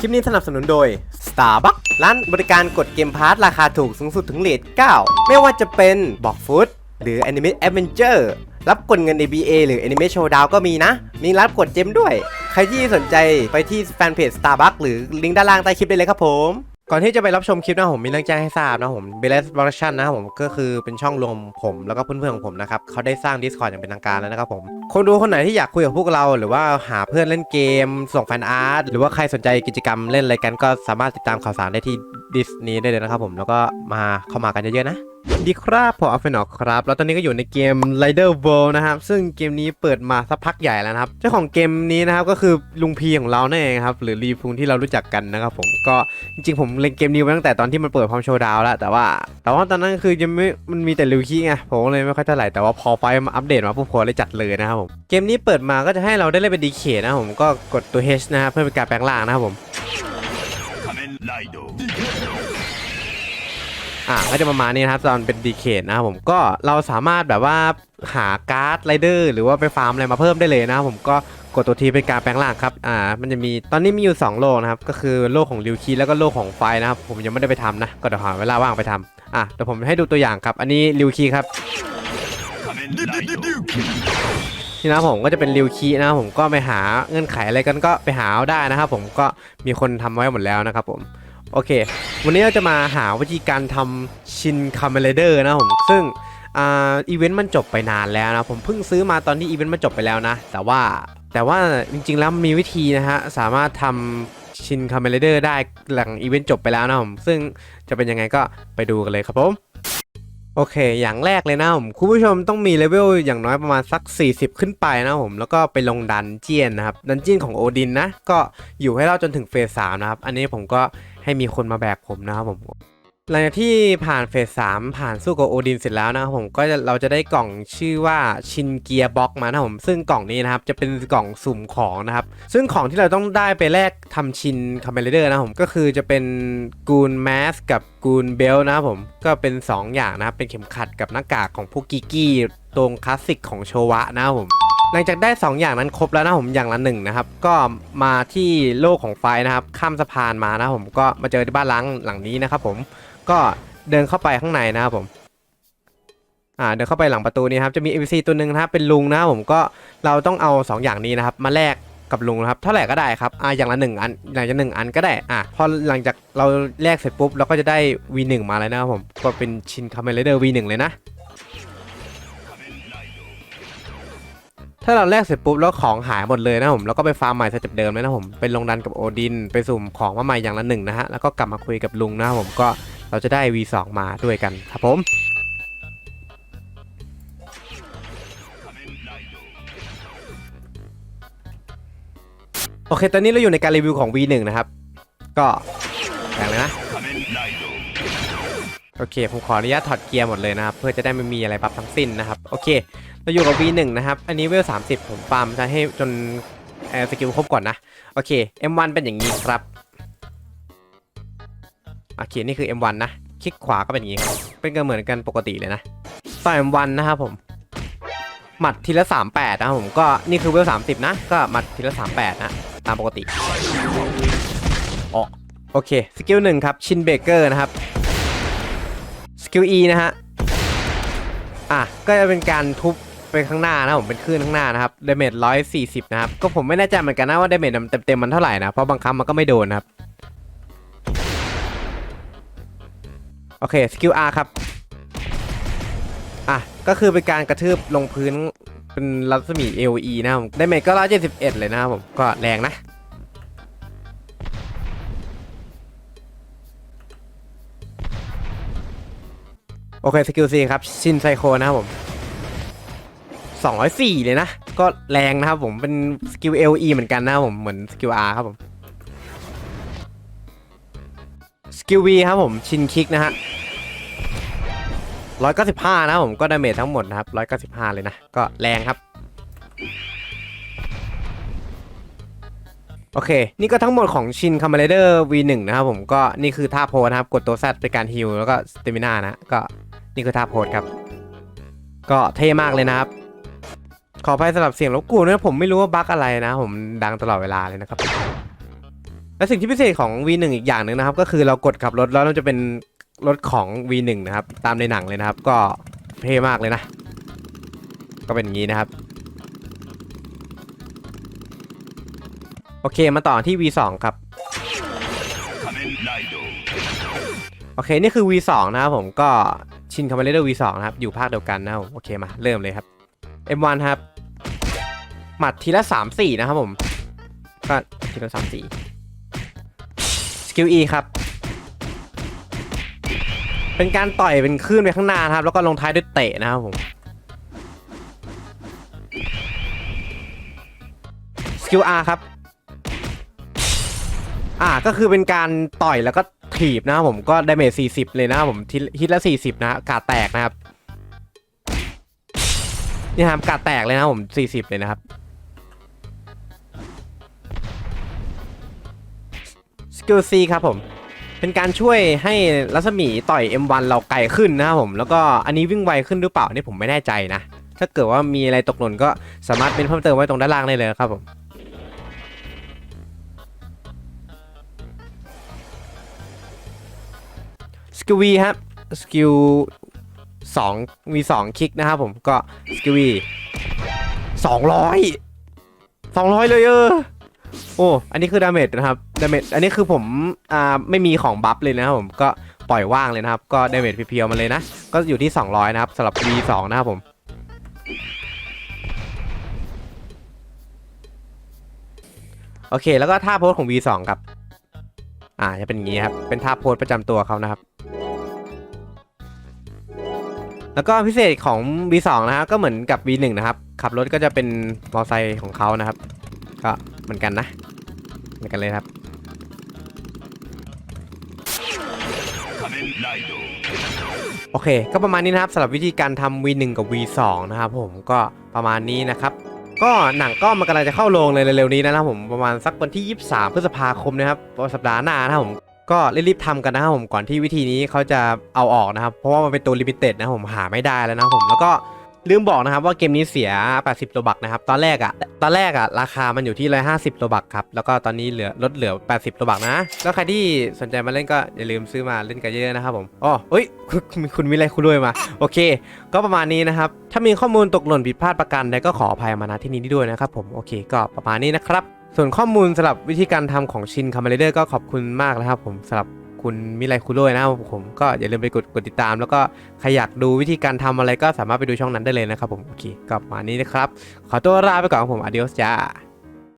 คลิปนี้สนับสนุนโดย Starbucks ร้านบริการกดเกมพาร์ทราคาถูกสูงสุดถึงเลท9 ไม่ว่าจะเป็นบอกฟุตหรือ Anime Adventure รับกดเงิน ABA หรือ Anime Showdown ก็มีนะ มีรับกดเจมด้วย ใครที่สนใจไปที่แฟนเพจ Starbucks หรือลิงก์ด้านล่างใต้คลิปได้เลยครับผม ก่อนที่จะไปรับชมคลิปนะผมมีเรื่องแจ้งให้ทราบนะผม b e l e s Production นะครับผมก็คือเป็นช่องรวมผมแล้วก็เพื่อนๆของผมนะครับเขาได้สร้าง Discord อย่างเป็นทางการแล้วนะครับผมคนดูคนไหนที่อยากคุยกับพวกเรา หรือว่าหาเพื่อนเล่นเกม ส่งแฟนอาร์ตหรือว่าใครสนใจกิจกรรมเล่นอะไรกันก็สามารถติดตามข่าวสารได้ที่ ดิสนีย์ได้เลยนะครับผมแล้วก็มาเข้ามากันเยอะๆนะดีครับผมอัฟเฟนอครับ แล้วตอนนี้ก็อยู่ในเกม Rider World นะครับ ซึ่งเกมนี้เปิดมาสักพักใหญ่แล้วนะครับ เจ้าของเกมนี้นะครับก็คือลุงพีของเรานั่นเองครับ หรือรีพุงที่เรารู้จักกันนะครับผม ก็จริงๆ ผมเล่นเกมนี้มาตั้งแต่ตอนที่มันเปิดพร้อมโชว์ดาวแล้ว แต่ว่า แต่ว่าตอนนั้นคือยังไม่ มันมีแต่ลิวคีไง ผมเลยไม่ค่อยเท่าไหร่ แต่ว่าพอไฟมาอัปเดตมาปุ๊บพอเลยจัดเลยนะครับผม เกมนี้เปิดมาก็จะให้เราได้เล่นเป็นดีเคนะครับผม ก็กดตัว H นะครับเพื่อเป็นการแปลงร่างนะครับผม อ่าก็จะประมาณนี้นะครับตอนเป็นดีเคทนะครับผมก็เราสามารถแบบว่าหาการ์ดไรเดอร์หรือว่าไปฟาร์มอะไรมาเพิ่มได้เลยนะครับผมก็กดตัวทีเป็นการแปลงร่างครับ อ่า มันจะมี ตอนนี้มีอยู่ 2 โลกนะครับ ก็คือโลกของริวคีแล้วก็โลกของไฟนะครับ ผมยังไม่ได้ไปทำนะ ก็เดี๋ยวหาเวลาว่างไปทำอะเดี๋ยวผมให้ดูตัวอย่างครับ อันนี้ริวคีครับ นี่นะผมก็จะเป็นริวคีนะผมก็ไปหาเงื่อนไขอะไรกันก็ไปหาาได้นะครับผมก็มีคนทำไว้หมดแล้วนะครับผม โอเค วันนี้เราจะมาหาวิธีการทำชินคาเมเลเดอร์นะครับผม ซึ่งอีเวนต์มันจบไปนานแล้วนะ ผมเพิ่งซื้อมาตอนที่อีเวนต์มันจบไปแล้วนะ แต่ว่าแต่ว่าจริงๆแล้วมีวิธีนะฮะ สามารถทำชินคาเมเลเดอร์ได้หลังอีเวนต์จบไปแล้วนะผม ซึ่งจะเป็นยังไงก็ไปดูกันเลยครับผม โอเค อย่างแรกเลยนะผมคุณผู้ชมต้องมีเลเวลอย่างน้อยประมาณสัก 40 ขึ้นไปนะผมแล้วก็ไปลงดันเจียนนะครับ ดันเจียนของโอดินนะ ก็อยู่ให้เราจนถึงเฟสสามนะครับ อันนี้ผมก็ให้มีคนมาแบกผมนะครับผม หลังจากที่ผ่านเฟสสามผ่านสู้กับโอดินเสร็จแล้วนะครับผมก็จะเราจะได้กล่องชื่อว่าชินเกียร์บ็อกมานะผมซึ่งกล่องนี้นะครับจะเป็นกล่องสุ่มของนะครับซึ่งของที่เราต้องได้ไปแลกทำชินคาเมเลเดอร์นะผมก็คือจะเป็นกูนแมสกับกูนเบลนะครับผมก็เป็น 2 อย่างนะครับเป็นเข็มขัดกับหน้ากากของพวกกิกี้ตรงคลาสสิกของโชวะนะครับผมหลังจากได้ 2 อย่างนั้นครบแล้วนะผมอย่างละหนึ่งนะครับก็มาที่โลกของไฟนะครับข้ามสะพานมานะผมก็มาเจอที่บ้านล้างหลังนี้นะครับผม ก็เดินเข้าไปข้างในนะครับผมอ่าเดินเข้าไปหลังประตูนี้ครับจะมี NPC ตัวหนึ่งนะครับเป็นลุงนะครับผมก็เราต้องเอา 2 อย่างนี้นะครับ มาแลกกับลุงนะครับเท่าไหร่ก็ได้ครับอ่าอย่างละหนึ่งอันอย่างละหนึ่งอันก็ได้อะพอหลังจากเราแลกเสร็จปุ๊บเราก็จะได้ V1 มาเลยนะครับผมก็เป็นชินคาเมเลเดอร์ V1 เลยนะ ถ้าเราแลกเสร็จปุ๊บแล้วของหายหมดเลยนะผมแล้วก็ไปฟาร์มใหม่สเต็ปเดิมเลยนะผมไปลงดันกับโอดิน ไปสุ่มของมาใหม่อย่างละหนึ่งนะฮะแล้วก็กลับมาคุยกับลุงนะครับผมก็ เราจะได้ V2 มาด้วยกันครับผม โอเค ตอนนี้เราอยู่ในการรีวิวของ V1 นะครับ ก็แข่งเลยนะ โอเค ผมขออนุญาตถอดเกียร์หมดเลยนะครับ เพื่อจะได้ไม่มีอะไรบับทั้งสิ้นนะครับ โอเค เราอยู่กับ V1 นะครับ อันนี้เวล30 ผมฟาร์มจะให้จนสกิลครบก่อนนะ โอเค M1 เป็นอย่างนี้ครับ โอเคนี่คือ M1 นะ คลิกขวาก็เป็นอย่างนี้ครับ เป็นก็เหมือนกันปกติเลยนะต่อ M1 นะครับผม หมัดทีละ 38 นะครับผมก็นี่คือเวล30 นะ ก็หมัดทีละ 38 นะ ตามปกติอ๋อโอเค สกิลหนึ่งครับ ชินเบเกอร์นะครับ สกิล E นะฮะ อะ ก็จะเป็นการทุบไปข้างหน้านะผมเป็นคลื่นข้างหน้านะครับเดเมจร้อยสี่สิบนะครับ ก็ผมไม่แน่ใจเหมือนกันนะว่าเดเมจเต็มเต็มๆมันเท่าไหร่นะ เพราะบางครั้งมันก็ไม่โดนนะครับ โอเคสกิล R ครับอะก็คือเป็นการกระทืบลงพื้นเป็นรัศมี AOE นะครับเดเมจก็ร้อยเจ็ดสิบเอ็ดเลยนะครับผมก็แรงนะโอเคสกิล C ครับชินไซโคนะครับผม204เลยนะ ก็แรงนะครับผมเป็นสกิล LE เหมือนกันนะครับผมเหมือนสกิล R ครับผม สกิล V ครับผมชินคิกนะฮะ195นะครับผมก็ดาเมจทั้งหมดนะครับ195เลยนะ ก็แรงครับ โอเค นี่ก็ทั้งหมดของชินคา m เ r เดอร์ V1 นะครับผมก็นี่คือท่าโพสนะครับ กดตัว Z เป็นการฮิลแล้วก็สเตมินานะ ก็นี่คือท่าโพสครับ ก็เท่มากเลยนะครับ ขออภัยสำหรับเสียงรบกวนนะผมไม่รู้ว่าบั๊กอะไรนะ ผมดังตลอดเวลาเลยนะครับ และสิ่งที่พิเศษของ V1 อีกอย่างหนึ่งนะครับ ก็คือเรากดขับรถแล้วเราจะเป็นรถของ V1 นะครับ ตามในหนังเลยนะครับ ก็เท่มากเลยนะ ก็เป็นอย่างนี้นะครับ โอเคมาต่อที่ V2 ครับ โอเค นี่คือ V2 นะครับผมก็ชินคาเมเลเดอร์ V2 นะครับ อยู่ภาคเดียวกันนะโอเคมาเริ่มเลยครับ M1 ครับ หมัดทีละ 3-4 นะครับผม ก็ทีละ3-4 กิล E ครับ เป็นการต่อยเป็นคลื่นไปข้างหน้าครับ แล้วก็ลงท้ายด้วยเตะนะครับผม สกิล R ครับ อ่าก็คือเป็นการต่อยแล้วก็ถีบนะครับผมก็ดาเมจ40 เลยนะครับผมทิฮิตละ 40 นะกาแตกนะครับนี่ครับกาแตกเลยนะครับผม 40 เลยนะครับ สกิล C ครับผม เป็นการช่วยให้รัศมีต่อย M1 เราไกลขึ้นนะครับผม แล้วก็อันนี้วิ่งไวขึ้นหรือเปล่านี่ผมไม่แน่ใจนะ ถ้าเกิดว่ามีอะไรตกหล่นก็สามารถเป็นเพิ่มเติมไว้ตรงด้านล่างได้เลยครับผมสกิลวีครับสกิลสองมีสองคลิกนะครับผมก็สกิลวีสองร้อยสองร้อยเลยเออ โอ้ อันนี้คือดาเมจนะครับ ดาเมจ อันนี้คือผม อ่า ไม่มีของบัฟเลยนะครับผม ก็ปล่อยว่างเลยนะครับ ก็ดาเมจเพียวๆมาเลยนะ ก็อยู่ที่ 200 นะครับสำหรับ V2 นะครับผม โอเค แล้วก็ท่าโพสของ V2 ครับ อ่า จะเป็นอย่างนี้ครับ เป็นท่าโพสประจำตัวเขานะครับ แล้วก็พิเศษของ V2 นะครับ ก็เหมือนกับ V1 นะครับ ขับรถก็จะเป็นมอเตอร์ไซค์ของเขานะครับ เหมือนกันนะเหมือนกันเลยครับโอเค ก็ประมาณนี้นะครับสำหรับวิธีการทำ V1 กับ V2 นะครับผมก็ประมาณนี้นะครับ ก็หนังก็มันกำลังจะเข้าโรงเลยเร็วๆนี้นะครับผมประมาณสักวันที่ 23 พฤษภาคมนะครับสัปดาห์หน้านะครับผมก็รีบๆทำกันนะครับผมก่อนที่วิธีนี้เขาจะเอาออกนะครับ เพราะว่ามันเป็นตัวลิมิเต็ดนะผมหาไม่ได้แล้วนะผมแล้วก็ ลืมบอกนะครับว่าเกมนี้เสีย 80โลบักนะครับ ตอนแรกอะตอนแรกอะราคามันอยู่ที่ 150โลบักครับ แล้วก็ตอนนี้เหลือลดเหลือ 80โลบักนะแล้วใครที่สนใจมาเล่นก็อย่าลืมซื้อมาเล่นกันเยอะๆนะครับผมอ๋อเฮ้ยคุณคุณมีอะไรคุณด้วยมา โอเค ก็ประมาณนี้นะครับ ถ้ามีข้อมูลตกหล่นผิดพลาดประการใดก็ขออภัยมาณที่นี้ด้วยนะครับผม โอเค ก็ประมาณนี้นะครับ ส่วนข้อมูลสำหรับวิธีการทำของชินคา m ม r เดอร์ก็ขอบคุณมากนะครับผมสำหรับ คุณมิไรคุโร่นะครับผมก็อย่าลืมไปกดกดติดตาม แล้วก็ใครอยากดูวิธีการทำอะไรก็สามารถไปดูช่องนั้นได้เลยนะครับผมโอเคก็ประมาณนี้นะครับ ขอตัวลาไปก่อนผมอเดียสจ้า